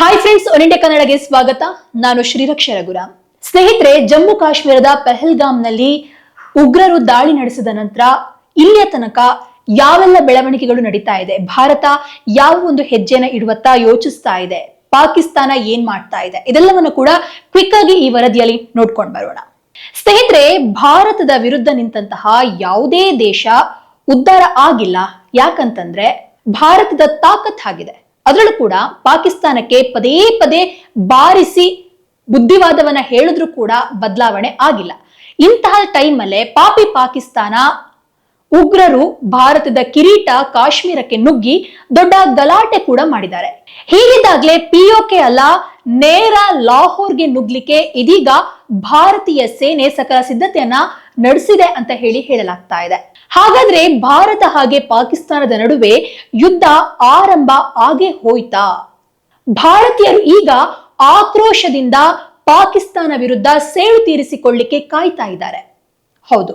Hi friends one India ಕನ್ನಡಗೆ ಸ್ವಾಗತ. ನಾನು ಶ್ರೀರಕ್ಷ ರಘುರ ಸ್ನೇಹಿತರೆ, ಜಮ್ಮು ಕಾಶ್ಮೀರದ ಪೆಹಲ್ಗಾಮ್ನಲ್ಲಿ ಉಗ್ರರು ದಾಳಿ ನಡೆಸಿದ ನಂತರ ಇಲ್ಲಿಯ ತನಕ ಯಾವೆಲ್ಲ ಬೆಳವಣಿಗೆಗಳು ನಡೀತಾ ಇದೆ? ಭಾರತ ಯಾವ ಒಂದು ಹೆಜ್ಜೆನ ಇಡುವತ್ತ ಯೋಚಿಸ್ತಾ ಇದೆ? ಪಾಕಿಸ್ತಾನ ಏನ್ ಮಾಡ್ತಾ ಇದೆ? ಇದೆಲ್ಲವನ್ನು ಕೂಡ ಕ್ವಿಕ್ ಆಗಿ ಈ ವರದಿಯಲ್ಲಿ ನೋಡ್ಕೊಂಡು ಬರೋಣ. ಸ್ನೇಹಿತರೆ, ಭಾರತದ ವಿರುದ್ಧ ನಿಂತಹ ಯಾವುದೇ ದೇಶ ಉದ್ಧಾರ ಆಗಿಲ್ಲ. ಯಾಕಂತಂದ್ರೆ, ಭಾರತದ ತಾಕತ್ ಆಗಿದೆ. ಅದರಲ್ಲೂ ಕೂಡ ಪಾಕಿಸ್ತಾನಕ್ಕೆ ಪದೇ ಪದೇ ಬಾರಿಸಿ ಬುದ್ಧಿವಾದವನ್ನ ಹೇಳಿದ್ರು ಕೂಡ ಬದಲಾವಣೆ ಆಗಿಲ್ಲ. ಇಂತಹ ಟೈಮಲ್ಲೇ ಪಾಪಿ ಪಾಕಿಸ್ತಾನ ಉಗ್ರರು ಭಾರತದ ಕಿರೀಟ ಕಾಶ್ಮೀರಕ್ಕೆ ನುಗ್ಗಿ ದೊಡ್ಡ ಗಲಾಟೆ ಕೂಡ ಮಾಡಿದ್ದಾರೆ. ಹೀಗಿದ್ದಾಗ್ಲೇ ಪಿಒಕೆ ಅಲ್ಲ, ನೇರ ಲಾಹೋರ್ಗೆ ನುಗ್ಲಿಕ್ಕೆ ಇದೀಗ ಭಾರತೀಯ ಸೇನೆ ಸಕಲ ಸಿದ್ಧತೆಯನ್ನ ನಡೆಸಿದೆ ಅಂತ ಹೇಳಿ ಹೇಳಲಾಗ್ತಾ ಇದೆ. ಹಾಗಾದ್ರೆ ಭಾರತ ಹಾಗೆ ಪಾಕಿಸ್ತಾನದ ನಡುವೆ ಯುದ್ಧ ಆರಂಭ ಆಗೇ ಹೋಯ್ತಾ? ಭಾರತೀಯರು ಈಗ ಆಕ್ರೋಶದಿಂದ ಪಾಕಿಸ್ತಾನ ವಿರುದ್ಧ ಸೇಡು ತೀರಿಸಿಕೊಳ್ಳಿಕ್ಕೆ ಕಾಯ್ತಾ ಇದ್ದಾರೆ. ಹೌದು,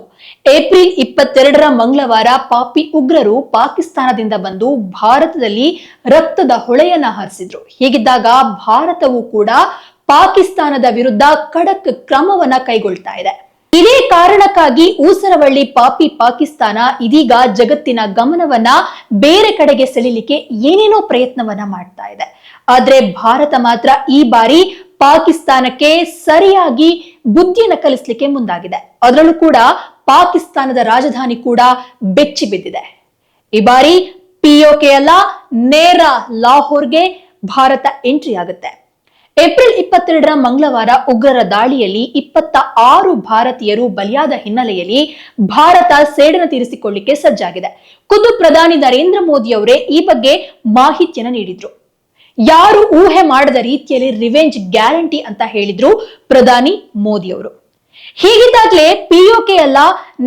ಏಪ್ರಿಲ್ ಇಪ್ಪತ್ತೆರಡರ ಮಂಗಳವಾರ ಪಾಪಿ ಉಗ್ರರು ಪಾಕಿಸ್ತಾನದಿಂದ ಬಂದು ಭಾರತದಲ್ಲಿ ರಕ್ತದ ಹೊಳೆಯನ್ನ ಹರಿಸಿದ್ರು. ಹೀಗಿದ್ದಾಗ ಭಾರತವು ಕೂಡ ಪಾಕಿಸ್ತಾನದ ವಿರುದ್ಧ ಖಡಕ್ ಕ್ರಮವನ್ನ ಕೈಗೊಳ್ತಾ ಇದೆ. ಇದೇ ಕಾರಣಕ್ಕಾಗಿ ಊಸರವಳ್ಳಿ ಪಾಪಿ ಪಾಕಿಸ್ತಾನ ಇದೀಗ ಜಗತ್ತಿನ ಗಮನವನ್ನ ಬೇರೆ ಕಡೆಗೆ ಸೆಳಿಲಿಕ್ಕೆ ಏನೇನೋ ಪ್ರಯತ್ನವನ್ನ ಮಾಡ್ತಾ ಇದೆ. ಆದ್ರೆ ಭಾರತ ಮಾತ್ರ ಈ ಬಾರಿ ಪಾಕಿಸ್ತಾನಕ್ಕೆ ಸರಿಯಾಗಿ ಬುದ್ಧಿಯನ್ನು ಕಲಿಸ್ಲಿಕ್ಕೆ ಮುಂದಾಗಿದೆ. ಅದರಲ್ಲೂ ಕೂಡ ಪಾಕಿಸ್ತಾನದ ರಾಜಧಾನಿ ಕೂಡ ಬೆಚ್ಚಿ ಬಿದ್ದಿದೆ. ಈ ಬಾರಿ ಪಿಒಕೆ ಅಲ್ಲ, ನೇರ ಲಾಹೋರ್ಗೆ ಭಾರತ ಎಂಟ್ರಿ ಆಗುತ್ತೆ. ಏಪ್ರಿಲ್ ಇಪ್ಪತ್ತೆರಡರ ಮಂಗಳವಾರ ಉಗ್ರರ ದಾಳಿಯಲ್ಲಿ ಇಪ್ಪತ್ತ ಆರು ಭಾರತೀಯರು ಬಲಿಯಾದ ಹಿನ್ನೆಲೆಯಲ್ಲಿ ಭಾರತ ಸೇಡನ ತೀರಿಸಿಕೊಳ್ಳಿಕ್ಕೆ ಸಜ್ಜಾಗಿದೆ. ಖುದ್ದು ಪ್ರಧಾನಿ ನರೇಂದ್ರ ಮೋದಿ ಅವರೇ ಈ ಬಗ್ಗೆ ಮಾಹಿತಿಯನ್ನು ನೀಡಿದ್ರು. ಯಾರು ಊಹೆ ಮಾಡದ ರೀತಿಯಲ್ಲಿ ರಿವೆಂಜ್ ಗ್ಯಾರಂಟಿ ಅಂತ ಹೇಳಿದ್ರು ಪ್ರಧಾನಿ ಮೋದಿ ಅವರು. ಹೀಗಿದ್ದಾಗ್ಲೇ ಪಿಒಕೆ ಅಲ್ಲ,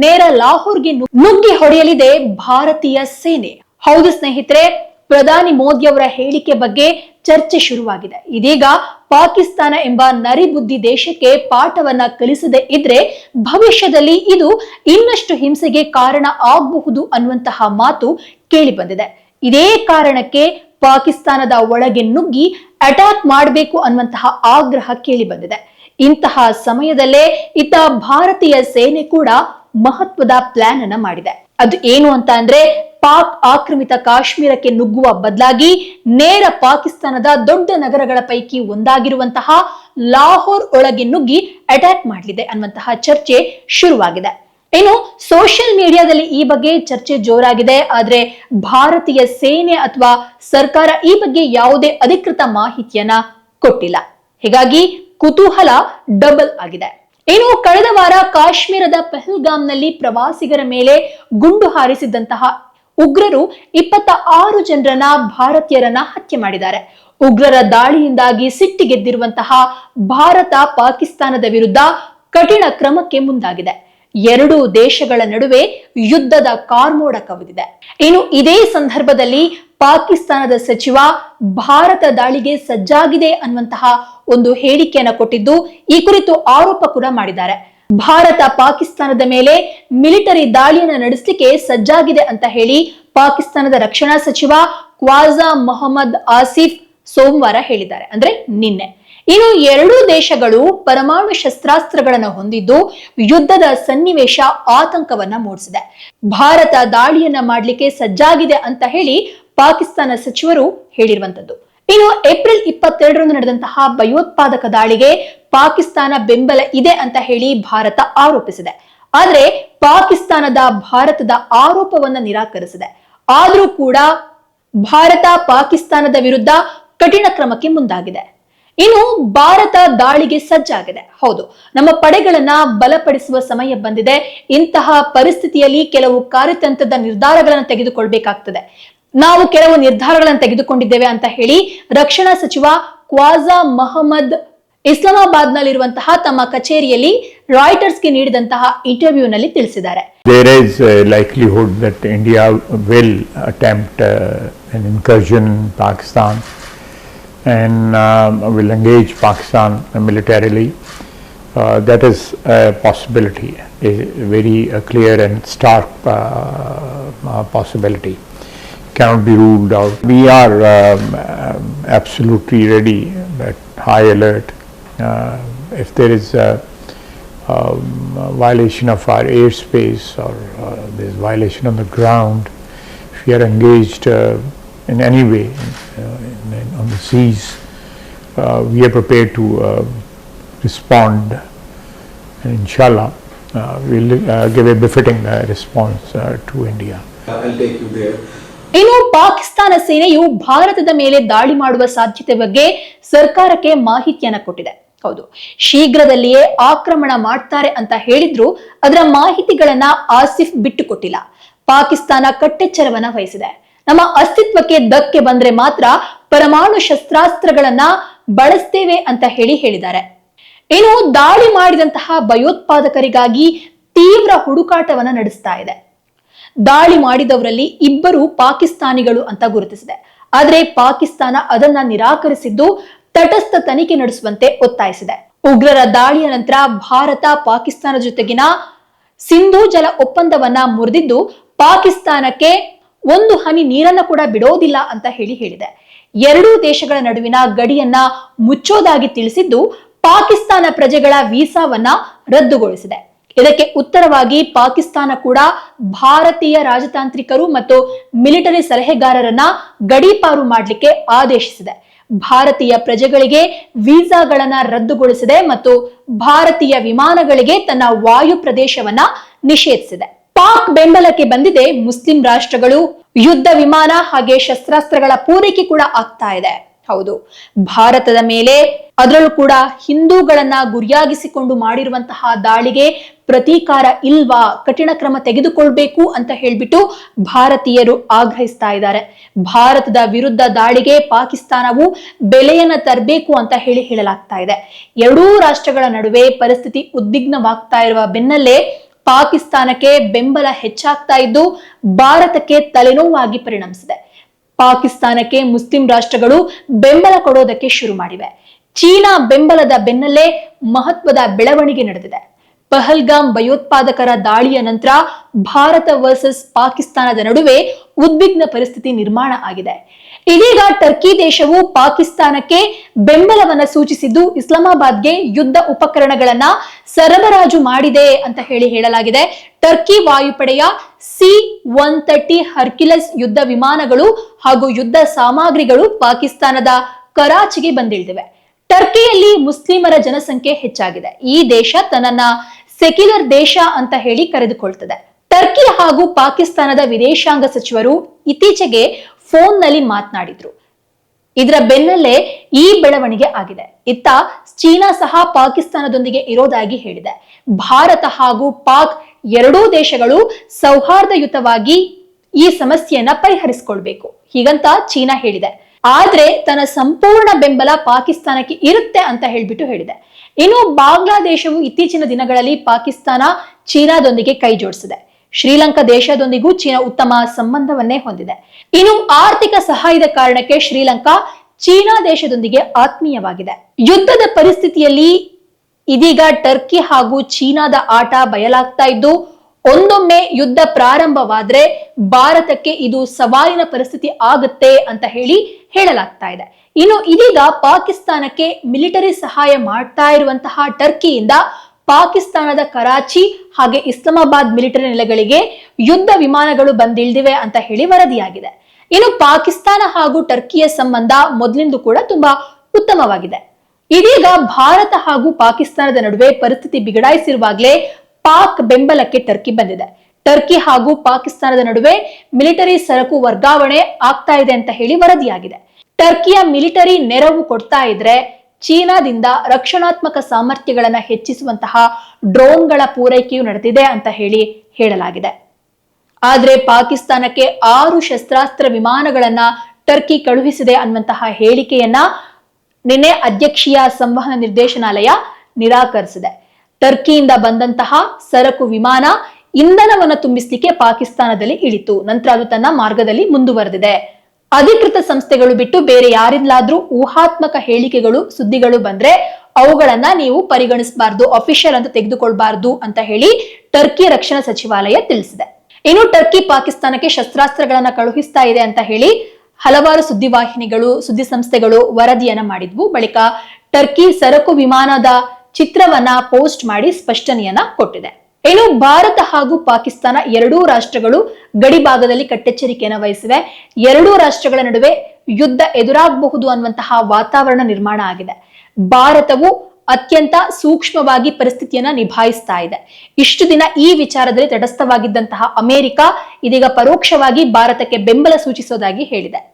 ನೇರ ಲಾಹೋರ್ಗೆ ನುಗ್ಗಿ ಹೊಡೆಯಲಿದೆ ಭಾರತೀಯ ಸೇನೆ. ಹೌದು ಸ್ನೇಹಿತರೆ ಪ್ರಧಾನಿ ಮೋದಿ ಅವರ ಹೇಳಿಕೆ ಬಗ್ಗೆ ಚರ್ಚೆ ಶುರುವಾಗಿದೆ. ಇದೀಗ ಪಾಕಿಸ್ತಾನ ಎಂಬ ನರಿಬುದ್ಧಿ ದೇಶಕ್ಕೆ ಪಾಠವನ್ನ ಕಲಿಸದೆ ಇದ್ರೆ ಭವಿಷ್ಯದಲ್ಲಿ ಇದು ಇನ್ನಷ್ಟು ಹಿಂಸೆಗೆ ಕಾರಣ ಆಗಬಹುದು ಅನ್ನುವಂತಹ ಮಾತು ಕೇಳಿ ಬಂದಿದೆ ಇದೇ ಕಾರಣಕ್ಕೆ ಪಾಕಿಸ್ತಾನದ ಒಳಗೆ ನುಗ್ಗಿ ಅಟ್ಯಾಕ್ ಮಾಡಬೇಕು ಅನ್ನುವಂತಹ ಆಗ್ರಹ ಕೇಳಿ ಬಂದಿದೆ ಇಂತಹ ಸಮಯದಲ್ಲೇ ಇತ್ತ ಭಾರತೀಯ ಸೇನೆ ಕೂಡ ಮಹತ್ವದ ಪ್ಲಾನ್ ಅನ್ನ ಮಾಡಿದೆ. ಅದು ಏನು ಅಂತ ಅಂದ್ರೆ ಪಾಕ್ ಆಕ್ರಮಿತ ಕಾಶ್ಮೀರಕ್ಕೆ ನುಗ್ಗುವ ಬದಲಾಗಿ ನೇರ ಪಾಕಿಸ್ತಾನದ ದೊಡ್ಡ ನಗರಗಳ ಪೈಕಿ ಒಂದಾಗಿರುವಂತಹ ಲಾಹೋರ್ ಒಳಗೆ ನುಗ್ಗಿ ಅಟ್ಯಾಕ್ ಮಾಡಲಿದೆ ಅನ್ನುವಂತಹ ಚರ್ಚೆ ಶುರುವಾಗಿದೆ. ಇನ್ನು ಸೋಷಿಯಲ್ ಮೀಡಿಯಾದಲ್ಲಿ ಈ ಬಗ್ಗೆ ಚರ್ಚೆ ಜೋರಾಗಿದೆ. ಆದ್ರೆ ಭಾರತೀಯ ಸೇನೆ ಅಥವಾ ಸರ್ಕಾರ ಈ ಬಗ್ಗೆ ಯಾವುದೇ ಅಧಿಕೃತ ಮಾಹಿತಿಯನ್ನ ಕೊಟ್ಟಿಲ್ಲ. ಹೀಗಾಗಿ ಕುತೂಹಲ ಡಬಲ್ ಆಗಿದೆ. ಇನ್ನು ಕಳೆದ ವಾರ ಕಾಶ್ಮೀರದ ಪೆಹಲ್ಗಾಮ್ನಲ್ಲಿ ಪ್ರವಾಸಿಗರ ಮೇಲೆ ಗುಂಡು ಹಾರಿಸಿದಂತಹ ಉಗ್ರರು ಇಪ್ಪತ್ತ ಆರು ಜನರನ್ನ ಭಾರತೀಯರನ್ನ ಹತ್ಯೆ ಮಾಡಿದ್ದಾರೆ. ಉಗ್ರರ ದಾಳಿಯಿಂದಾಗಿ ಸಿಟ್ಟಿಗೆದ್ದಿರುವಂತಹ ಭಾರತ ಪಾಕಿಸ್ತಾನದ ವಿರುದ್ಧ ಕಠಿಣ ಕ್ರಮಕ್ಕೆ ಮುಂದಾಗಿದೆ. ಎರಡು ದೇಶಗಳ ನಡುವೆ ಯುದ್ಧದ ಕಾರ್ಮೋಡ ಕವಿದಿದೆ. ಇನ್ನು ಇದೇ ಸಂದರ್ಭದಲ್ಲಿ ಪಾಕಿಸ್ತಾನದ ಸಚಿವ ಭಾರತ ದಾಳಿಗೆ ಸಜ್ಜಾಗಿದೆ ಅನ್ನುವಂತಹ ಒಂದು ಹೇಳಿಕೆಯನ್ನು ಕೊಟ್ಟಿದ್ದು ಈ ಕುರಿತು ಆರೋಪ ಕೂಡ ಮಾಡಿದ್ದಾರೆ. ಭಾರತ ಪಾಕಿಸ್ತಾನದ ಮೇಲೆ ಮಿಲಿಟರಿ ದಾಳಿಯನ್ನು ನಡೆಸಲಿಕ್ಕೆ ಸಜ್ಜಾಗಿದೆ ಅಂತ ಹೇಳಿ ಪಾಕಿಸ್ತಾನದ ರಕ್ಷಣಾ ಸಚಿವ ಕ್ವಾಜಾ ಮೊಹಮ್ಮದ್ ಆಸಿಫ್ ಸೋಮವಾರ ಹೇಳಿದ್ದಾರೆ. ಅಂದ್ರೆ ನಿನ್ನೆ. ಇನ್ನು ಎರಡೂ ದೇಶಗಳು ಪರಮಾಣು ಶಸ್ತ್ರಾಸ್ತ್ರಗಳನ್ನು ಹೊಂದಿದ್ದು ಯುದ್ಧದ ಸನ್ನಿವೇಶ ಆತಂಕವನ್ನ ಮೂಡಿಸಿದೆ. ಭಾರತ ದಾಳಿಯನ್ನ ಮಾಡಲಿಕ್ಕೆ ಸಜ್ಜಾಗಿದೆ ಅಂತ ಹೇಳಿ ಪಾಕಿಸ್ತಾನ ಸಚಿವರು ಹೇಳಿರುವಂತದ್ದು ಇನ್ನು ಏಪ್ರಿಲ್ ಇಪ್ಪತ್ತೆರಡರಂದು ನಡೆದಂತಹ ಭಯೋತ್ಪಾದಕ ದಾಳಿಗೆ ಪಾಕಿಸ್ತಾನ ಬೆಂಬಲ ಇದೆ ಅಂತ ಹೇಳಿ ಭಾರತ ಆರೋಪಿಸಿದೆ. ಆದ್ರೆ ಪಾಕಿಸ್ತಾನದ ಭಾರತದ ಆರೋಪವನ್ನ ನಿರಾಕರಿಸಿದೆ. ಆದರೂ ಕೂಡ ಭಾರತ ಪಾಕಿಸ್ತಾನದ ವಿರುದ್ಧ ಕಠಿಣ ಕ್ರಮಕ್ಕೆ ಮುಂದಾಗಿದೆ. ಇನ್ನು ಭಾರತ ದಾಳಿಗೆ ಸಜ್ಜಾಗಿದೆ. ಹೌದು, ನಮ್ಮ ಪಡೆಗಳನ್ನ ಬಲಪಡಿಸುವ ಸಮಯ ಬಂದಿದೆ. ಇಂತಹ ಪರಿಸ್ಥಿತಿಯಲ್ಲಿ ಕೆಲವು ಕಾರ್ಯತಂತ್ರದ ನಿರ್ಧಾರಗಳನ್ನು ತೆಗೆದುಕೊಳ್ಬೇಕಾಗ್ತದೆ. ನಾವು ಕೆಲವು ನಿರ್ಧಾರಗಳನ್ನು ತೆಗೆದುಕೊಂಡಿದ್ದೇವೆ ಅಂತ ಹೇಳಿ ರಕ್ಷಣಾ ಸಚಿವ ಕ್ವಾಜಾ ಮಹಮ್ಮದ್ ಇಸ್ಲಾಮಾಬಾದ್ನಲ್ಲಿರುವಂತಹ ತಮ್ಮ ಕಚೇರಿಯಲ್ಲಿ ರಾಯ್ಟರ್ಸ್ಗೆ ನೀಡಿದಂತಹ ಇಂಟರ್ವ್ಯೂನಲ್ಲಿ ತಿಳಿಸಿದ್ದಾರೆ there is likelihood that India will attempt uh, an incursion in Pakistan and um, will engage Pakistan militarily. Uh, that is a possibility, a uh, uh, uh. Cannot be ruled out. We are um, um, absolutely ready, at high alert. Uh, if there is a, um, a violation of our airspace or uh, there is violation on the ground, if we are engaged uh, in any way uh, in, in, on the seas, uh, we are prepared to uh, respond and inshallah we'll give a befitting response to India. I'll take you there. ಇನ್ನು ಪಾಕಿಸ್ತಾನ ಸೇನೆಯು ಭಾರತದ ಮೇಲೆ ದಾಳಿ ಮಾಡುವ ಸಾಧ್ಯತೆ ಬಗ್ಗೆ ಸರ್ಕಾರಕ್ಕೆ ಮಾಹಿತಿಯನ್ನ ಕೊಟ್ಟಿದೆ. ಹೌದು, ಶೀಘ್ರದಲ್ಲಿಯೇ ಆಕ್ರಮಣ ಮಾಡ್ತಾರೆ ಅಂತ ಹೇಳಿದ್ರು, ಅದರ ಮಾಹಿತಿಗಳನ್ನ ಆಸಿಫ್ ಬಿಟ್ಟುಕೊಟ್ಟಿಲ್ಲ. ಪಾಕಿಸ್ತಾನ ಕಟ್ಟೆಚ್ಚರವನ್ನ ವಹಿಸಿದೆ. ನಮ್ಮ ಅಸ್ತಿತ್ವಕ್ಕೆ ಧಕ್ಕೆ ಬಂದ್ರೆ ಮಾತ್ರ ಪರಮಾಣು ಶಸ್ತ್ರಾಸ್ತ್ರಗಳನ್ನ ಬಳಸ್ತೇವೆ ಅಂತ ಹೇಳಿ ಹೇಳಿದ್ದಾರೆ. ಇನ್ನು ದಾಳಿ ಮಾಡಿದಂತಹ ಭಯೋತ್ಪಾದಕರಿಗಾಗಿ ತೀವ್ರ ಹುಡುಕಾಟವನ್ನ ನಡೆಸ್ತಾ ಇದೆ. ದಾಳಿ ಮಾಡಿದವರಲ್ಲಿ ಇಬ್ಬರು ಪಾಕಿಸ್ತಾನಿಗಳು ಅಂತ ಗುರುತಿಸಿದೆ. ಆದರೆ ಪಾಕಿಸ್ತಾನ ಅದನ್ನ ನಿರಾಕರಿಸಿದ್ದು ತಟಸ್ಥ ತನಿಖೆ ನಡೆಸುವಂತೆ ಒತ್ತಾಯಿಸಿದೆ. ಉಗ್ರರ ದಾಳಿಯ ನಂತರ ಭಾರತ ಪಾಕಿಸ್ತಾನ ಜೊತೆಗಿನ ಸಿಂಧೂ ಜಲ ಒಪ್ಪಂದವನ್ನ ಮುರಿದಿದ್ದು ಪಾಕಿಸ್ತಾನಕ್ಕೆ ಒಂದು ಹನಿ ನೀರನ್ನ ಕೂಡ ಬಿಡೋದಿಲ್ಲ ಅಂತ ಹೇಳಿ ಹೇಳಿದೆ. ಎರಡೂ ದೇಶಗಳ ನಡುವಿನ ಗಡಿಯನ್ನ ಮುಚ್ಚೋದಾಗಿ ತಿಳಿಸಿದ್ದು ಪಾಕಿಸ್ತಾನ ಪ್ರಜೆಗಳ ವೀಸಾವನ್ನ ರದ್ದುಗೊಳಿಸಿದೆ. ಇದಕ್ಕೆ ಉತ್ತರವಾಗಿ ಪಾಕಿಸ್ತಾನ ಕೂಡ ಭಾರತೀಯ ರಾಜತಾಂತ್ರಿಕರು ಮತ್ತು ಮಿಲಿಟರಿ ಸಲಹೆಗಾರರನ್ನ ಗಡೀಪಾರು ಮಾಡಲಿಕ್ಕೆ ಆದೇಶಿಸಿದೆ. ಭಾರತೀಯ ಪ್ರಜೆಗಳಿಗೆ ವೀಸಾಗಳನ್ನ ರದ್ದುಗೊಳಿಸಿದೆ ಮತ್ತು ಭಾರತೀಯ ವಿಮಾನಗಳಿಗೆ ತನ್ನ ವಾಯು ಪ್ರದೇಶವನ್ನ ನಿಷೇಧಿಸಿದೆ. ಪಾಕ್ ಬೆಂಬಲಕ್ಕೆ ಬಂದಿದೆ ಮುಸ್ಲಿಂ ರಾಷ್ಟ್ರಗಳು. ಯುದ್ಧ ವಿಮಾನ ಹಾಗೆ ಶಸ್ತ್ರಾಸ್ತ್ರಗಳ ಪೂರೈಕೆ ಕೂಡ ಆಗ್ತಾ ಇದೆ. ಹೌದು. ಭಾರತದ ಮೇಲೆ ಅದರಲ್ಲೂ ಕೂಡ ಹಿಂದೂಗಳನ್ನ ಗುರಿಯಾಗಿಸಿಕೊಂಡು ಮಾಡಿರುವಂತಹ ದಾಳಿಗೆ ಪ್ರತೀಕಾರ ಇಲ್ವಾ? ಕಠಿಣ ಕ್ರಮ ತೆಗೆದುಕೊಳ್ಬೇಕು ಅಂತ ಹೇಳ್ಬಿಟ್ಟು ಭಾರತೀಯರು ಆಗ್ರಹಿಸ್ತಾ ಇದ್ದಾರೆ. ಭಾರತದ ವಿರುದ್ಧ ದಾಳಿಗೆ ಪಾಕಿಸ್ತಾನವು ಬೆಲೆಯನ್ನ ತರಬೇಕು ಅಂತ ಹೇಳಿ ಹೇಳಲಾಗ್ತಾ ಇದೆ. ಎರಡೂ ರಾಷ್ಟ್ರಗಳ ನಡುವೆ ಪರಿಸ್ಥಿತಿ ಉದ್ವಿಗ್ನವಾಗ್ತಾ ಇರುವ ಬೆನ್ನಲ್ಲೇ ಪಾಕಿಸ್ತಾನಕ್ಕೆ ಬೆಂಬಲ ಹೆಚ್ಚಾಗ್ತಾ ಇದ್ದು ಭಾರತಕ್ಕೆ ತಲೆನೋವಾಗಿ ಪರಿಣಮಿಸಿದೆ. ಪಾಕಿಸ್ತಾನಕ್ಕೆ ಮುಸ್ಲಿಂ ರಾಷ್ಟ್ರಗಳು ಬೆಂಬಲ ಕೊಡೋದಕ್ಕೆ ಶುರು ಮಾಡಿವೆ. ಚೀನಾ ಬೆಂಬಲದ ಬೆನ್ನಲ್ಲೇ ಮಹತ್ವದ ಬೆಳವಣಿಗೆ ನಡೆದಿದೆ. ಪಹಲ್ಗಾಮ್ ಭಯೋತ್ಪಾದಕರ ದಾಳಿಯ ನಂತರ ಭಾರತ ವರ್ಸಸ್ ಪಾಕಿಸ್ತಾನದ ನಡುವೆ ಉದ್ವಿಗ್ನ ಪರಿಸ್ಥಿತಿ ನಿರ್ಮಾಣ ಆಗಿದೆ. ಇದೀಗ ಟರ್ಕಿ ದೇಶವು ಪಾಕಿಸ್ತಾನಕ್ಕೆ ಬೆಂಬಲವನ್ನ ಸೂಚಿಸಿದ್ದು ಇಸ್ಲಾಮಾಬಾದ್ಗೆ ಯುದ್ಧ ಉಪಕರಣಗಳನ್ನ ಸರಬರಾಜು ಮಾಡಿದೆ ಅಂತ ಹೇಳಿ ಹೇಳಲಾಗಿದೆ. ಟರ್ಕಿ ವಾಯುಪಡೆಯ ಸಿ ಒನ್ ತರ್ಟಿ ಹರ್ಕ್ಯುಲಸ್ ಯುದ್ಧ ವಿಮಾನಗಳು ಹಾಗೂ ಯುದ್ಧ ಸಾಮಗ್ರಿಗಳು ಪಾಕಿಸ್ತಾನದ ಕರಾಚಿಗೆ ಬಂದಿಳಿದಿವೆ. ಟರ್ಕಿಯಲ್ಲಿ ಮುಸ್ಲಿಮರ ಜನಸಂಖ್ಯೆ ಹೆಚ್ಚಾಗಿದೆ. ಈ ದೇಶ ತನ್ನನ್ನ ಸೆಕ್ಯುಲರ್ ದೇಶ ಅಂತ ಹೇಳಿ ಕರೆದುಕೊಳ್ತದೆ. ಟರ್ಕಿ ಹಾಗೂ ಪಾಕಿಸ್ತಾನದ ವಿದೇಶಾಂಗ ಸಚಿವರು ಇತ್ತೀಚೆಗೆ ಫೋನ್ನಲ್ಲಿ ಮಾತನಾಡಿದ್ರು. ಇದರ ಬೆನ್ನಲ್ಲೇ ಈ ಬೆಳವಣಿಗೆ ಆಗಿದೆ. ಇತ್ತ ಚೀನಾ ಸಹ ಪಾಕಿಸ್ತಾನದೊಂದಿಗೆ ಇರೋದಾಗಿ ಹೇಳಿದೆ. ಭಾರತ ಹಾಗೂ ಪಾಕ್ ಎರಡೂ ದೇಶಗಳು ಸೌಹಾರ್ದಯುತವಾಗಿ ಈ ಸಮಸ್ಯೆಯನ್ನ ಪರಿಹರಿಸಿಕೊಳ್ಬೇಕು. ಹೀಗಂತ ಚೀನಾ ಹೇಳಿದೆ. ಆದ್ರೆ ತನ್ನ ಸಂಪೂರ್ಣ ಬೆಂಬಲ ಪಾಕಿಸ್ತಾನಕ್ಕೆ ಇರುತ್ತೆ ಅಂತ ಹೇಳ್ಬಿಟ್ಟು ಹೇಳಿದೆ. ಇನ್ನು ಬಾಂಗ್ಲಾದೇಶವು ಇತ್ತೀಚಿನ ದಿನಗಳಲ್ಲಿ ಪಾಕಿಸ್ತಾನ ಚೀನಾದೊಂದಿಗೆ ಕೈ ಜೋಡಿಸಿದೆ. ಶ್ರೀಲಂಕಾ ದೇಶದೊಂದಿಗೂ ಚೀನಾ ಉತ್ತಮ ಸಂಬಂಧವನ್ನೇ ಹೊಂದಿದೆ. ಇನ್ನು ಆರ್ಥಿಕ ಸಹಾಯದ ಕಾರಣಕ್ಕೆ ಶ್ರೀಲಂಕಾ ಚೀನಾ ದೇಶದೊಂದಿಗೆ ಆತ್ಮೀಯವಾಗಿದೆ. ಯುದ್ಧದ ಪರಿಸ್ಥಿತಿಯಲ್ಲಿ ಇದೀಗ ಟರ್ಕಿ ಹಾಗೂ ಚೀನಾದ ಆಟ ಬಯಲಾಗ್ತಾ ಇದ್ದು, ಒಂದೊಮ್ಮೆ ಯುದ್ಧ ಪ್ರಾರಂಭವಾದ್ರೆ ಭಾರತಕ್ಕೆ ಇದು ಸವಾಲಿನ ಪರಿಸ್ಥಿತಿ ಆಗುತ್ತೆ ಅಂತ ಹೇಳಿ ಹೇಳಲಾಗ್ತಾ ಇದೆ. ಇನ್ನು ಇದೀಗ ಪಾಕಿಸ್ತಾನಕ್ಕೆ ಮಿಲಿಟರಿ ಸಹಾಯ ಮಾಡ್ತಾ ಇರುವಂತಹ ಟರ್ಕಿಯಿಂದ ಪಾಕಿಸ್ತಾನದ ಕರಾಚಿ ಹಾಗೆ ಇಸ್ಲಾಮಾಬಾದ್ ಮಿಲಿಟರಿ ನೆಲೆಗಳಿಗೆ ಯುದ್ಧ ವಿಮಾನಗಳು ಬಂದಿಳಿದಿವೆ ಅಂತ ಹೇಳಿ ವರದಿಯಾಗಿದೆ. ಇನ್ನು ಪಾಕಿಸ್ತಾನ ಹಾಗೂ ಟರ್ಕಿಯ ಸಂಬಂಧ ಮೊದಲಿಂದ ಕೂಡ ತುಂಬಾ ಉತ್ತಮವಾಗಿದೆ. ಇದೀಗ ಭಾರತ ಹಾಗೂ ಪಾಕಿಸ್ತಾನದ ನಡುವೆ ಪರಿಸ್ಥಿತಿ ಬಿಗಡಾಯಿಸಿರುವಾಗಲೇ ಪಾಕ್ ಬೆಂಬಲಕ್ಕೆ ಟರ್ಕಿ ಬಂದಿದೆ. ಟರ್ಕಿ ಹಾಗೂ ಪಾಕಿಸ್ತಾನದ ನಡುವೆ ಮಿಲಿಟರಿ ಸರಕು ವರ್ಗಾವಣೆ ಆಗ್ತಾ ಇದೆ ಅಂತ ಹೇಳಿ ವರದಿಯಾಗಿದೆ. ಟರ್ಕಿಯ ಮಿಲಿಟರಿ ನೆರವು ಕೊಡ್ತಾ ಇದ್ರೆ ಚೀನಾದಿಂದ ರಕ್ಷಣಾತ್ಮಕ ಸಾಮರ್ಥ್ಯಗಳನ್ನ ಹೆಚ್ಚಿಸುವಂತಹ ಡ್ರೋನ್ಗಳ ಪೂರೈಕೆಯು ನಡೆದಿದೆ ಅಂತ ಹೇಳಿ ಹೇಳಲಾಗಿದೆ. ಆದ್ರೆ ಪಾಕಿಸ್ತಾನಕ್ಕೆ ಆರು ಶಸ್ತ್ರಾಸ್ತ್ರ ವಿಮಾನಗಳನ್ನ ಟರ್ಕಿ ಕಳುಹಿಸಿದೆ ಅನ್ನುವಂತಹ ಹೇಳಿಕೆಯನ್ನ ನಿನ್ನೆ ಅಧ್ಯಕ್ಷೀಯ ಸಂವಹನ ನಿರ್ದೇಶನಾಲಯ ನಿರಾಕರಿಸಿದೆ. ಟರ್ಕಿಯಿಂದ ಬಂದಂತಹ ಸರಕು ವಿಮಾನ ಇಂಧನವನ್ನು ತುಂಬಿಸಲಿಕ್ಕೆ ಪಾಕಿಸ್ತಾನದಲ್ಲಿ ಇಳಿತು. ನಂತರ ಅದು ತನ್ನ ಮಾರ್ಗದಲ್ಲಿ ಮುಂದುವರೆದಿದೆ. ಅಧಿಕೃತ ಸಂಸ್ಥೆಗಳು ಬಿಟ್ಟು ಬೇರೆ ಯಾರಿಂದಲಾದ್ರೂ ಊಹಾತ್ಮಕ ಹೇಳಿಕೆಗಳು, ಸುದ್ದಿಗಳು ಬಂದ್ರೆ ಅವುಗಳನ್ನ ನೀವು ಪರಿಗಣಿಸಬಾರ್ದು ಅಫಿಷಿಯಲ್ ಅಂತ ತೆಗೆದುಕೊಳ್ಬಾರ್ದು ಅಂತ ಹೇಳಿ ಟರ್ಕಿ ರಕ್ಷಣಾ ಸಚಿವಾಲಯ ತಿಳಿಸಿದೆ. ಇನ್ನು ಟರ್ಕಿ ಪಾಕಿಸ್ತಾನಕ್ಕೆ ಶಸ್ತ್ರಾಸ್ತ್ರಗಳನ್ನ ಕಳುಹಿಸ್ತಾ ಇದೆ ಅಂತ ಹೇಳಿ ಹಲವಾರು ಸುದ್ದಿವಾಹಿನಿಗಳು ಸುದ್ದಿ ಸಂಸ್ಥೆಗಳು ವರದಿಯನ್ನ ಮಾಡಿದ್ವು. ಬಳಿಕ ಟರ್ಕಿ ಸರಕು ವಿಮಾನದ ಚಿತ್ರವನ್ನ ಪೋಸ್ಟ್ ಮಾಡಿ ಸ್ಪಷ್ಟನೆಯನ್ನ ಕೊಟ್ಟಿದೆ. ಇನ್ನು ಭಾರತ ಹಾಗೂ ಪಾಕಿಸ್ತಾನ ಎರಡೂ ರಾಷ್ಟ್ರಗಳು ಗಡಿ ಭಾಗದಲ್ಲಿ ಕಟ್ಟೆಚ್ಚರಿಕೆಯನ್ನು ವಹಿಸಿವೆ. ಎರಡೂ ರಾಷ್ಟ್ರಗಳ ನಡುವೆ ಯುದ್ಧ ಎದುರಾಗಬಹುದು ಅನ್ನುವಂತಹ ವಾತಾವರಣ ನಿರ್ಮಾಣ ಆಗಿದೆ. ಭಾರತವು ಅತ್ಯಂತ ಸೂಕ್ಷ್ಮವಾಗಿ ಪರಿಸ್ಥಿತಿಯನ್ನ ನಿಭಾಯಿಸ್ತಾ ಇದೆ. ಇಷ್ಟು ದಿನ ಈ ವಿಚಾರದಲ್ಲಿ ತಟಸ್ಥವಾಗಿದ್ದಂತಹ ಅಮೆರಿಕ ಇದೀಗ ಪರೋಕ್ಷವಾಗಿ ಭಾರತಕ್ಕೆ ಬೆಂಬಲ ಸೂಚಿಸೋದಾಗಿ ಹೇಳಿದೆ.